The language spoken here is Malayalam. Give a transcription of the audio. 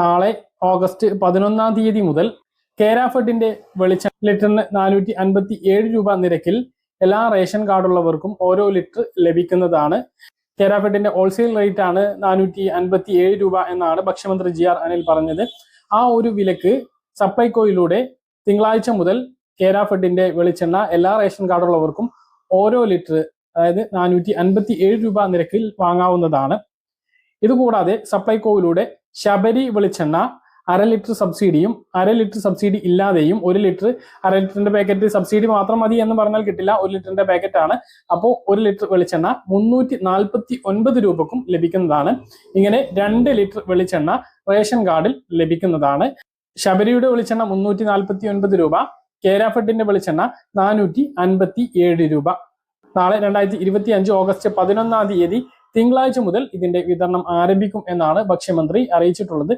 നാളെ ഓഗസ്റ്റ് പതിനൊന്നാം തീയതി മുതൽ കേരാഫെഡിന്റെ വെളിച്ചെണ്ണ ലിറ്ററിന് നാനൂറ്റി അൻപത്തി ഏഴ് രൂപ നിരക്കിൽ എല്ലാ റേഷൻ കാർഡുള്ളവർക്കും ഓരോ ലിറ്റർ ലഭിക്കുന്നതാണ്. കേരാഫെഡിന്റെ ഹോൾസെയിൽ റേറ്റ് ആണ് നാനൂറ്റി അൻപത്തി ഏഴ് രൂപ എന്നാണ് ഭക്ഷ്യമന്ത്രി ജി ആർ അനിൽ പറഞ്ഞത്. ആ ഒരു വിലക്ക് സപ്ലൈകോയിലൂടെ തിങ്കളാഴ്ച മുതൽ കേരാഫെഡിന്റെ വെളിച്ചെണ്ണ എല്ലാ റേഷൻ കാർഡുള്ളവർക്കും ഓരോ ലിറ്റർ അതായത് നാനൂറ്റി അൻപത്തി ഏഴ് രൂപ നിരക്കിൽ വാങ്ങാവുന്നതാണ്. ഇതുകൂടാതെ സപ്ലൈകോയിലൂടെ ശബരി വെളിച്ചെണ്ണ അര ലിറ്റർ സബ്സിഡിയും അര ലിറ്റർ സബ്സിഡി ഇല്ലാതെയും ഒരു ലിറ്റർ അര ലിറ്ററിന്റെ പാക്കറ്റ് സബ്സിഡി മാത്രം മതി എന്ന് പറഞ്ഞാൽ കിട്ടില്ല. ഒരു ലിറ്ററിന്റെ പാക്കറ്റ് ആണ്. അപ്പോൾ ഒരു ലിറ്റർ വെളിച്ചെണ്ണ മുന്നൂറ്റി നാൽപ്പത്തി ഒൻപത് രൂപക്കും ലഭിക്കുന്നതാണ്. ഇങ്ങനെ രണ്ട് ലിറ്റർ വെളിച്ചെണ്ണ റേഷൻ കാർഡിൽ ലഭിക്കുന്നതാണ്. ശബരിയുടെ വെളിച്ചെണ്ണ മുന്നൂറ്റി നാൽപ്പത്തി ഒൻപത് രൂപ കേരാഫെഡിന്റെ വെളിച്ചെണ്ണ നാനൂറ്റി അൻപത്തി ഏഴ് രൂപ. നാളെ രണ്ടായിരത്തി ഇരുപത്തി അഞ്ച് ഓഗസ്റ്റ് പതിനൊന്നാം തീയതി തിങ്കളാഴ്ച മുതൽ ഇതിന്റെ വിതരണം ആരംഭിക്കും എന്നാണ് ഭക്ഷ്യമന്ത്രി അറിയിച്ചിട്ടുള്ളത്.